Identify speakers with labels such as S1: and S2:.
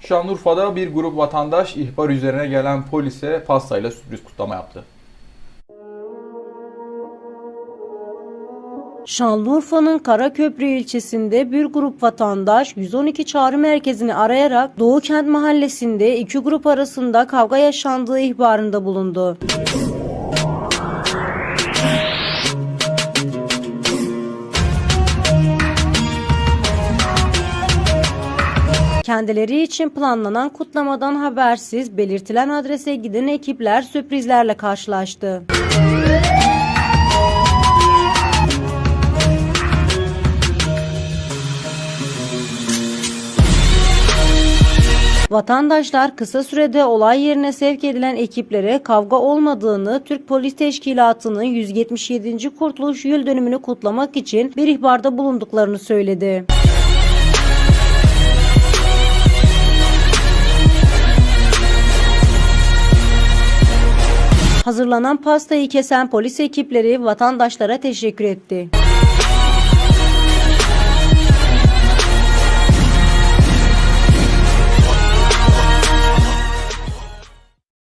S1: Şanlıurfa'da bir grup vatandaş ihbar üzerine gelen polise pastayla sürpriz kutlama yaptı.
S2: Şanlıurfa'nın Karaköprü ilçesinde bir grup vatandaş 112 çağrı merkezini arayarak Doğukent mahallesinde iki grup arasında kavga yaşandığı ihbarında bulundu. Kendileri için planlanan kutlamadan habersiz belirtilen adrese giden ekipler sürprizlerle karşılaştı. Vatandaşlar kısa sürede olay yerine sevk edilen ekiplere kavga olmadığını, Türk Polis Teşkilatı'nın 177. Kurtuluş Yıl dönümünü kutlamak için bir ihbarda bulunduklarını söyledi. Hazırlanan pastayı kesen polis ekipleri vatandaşlara teşekkür etti.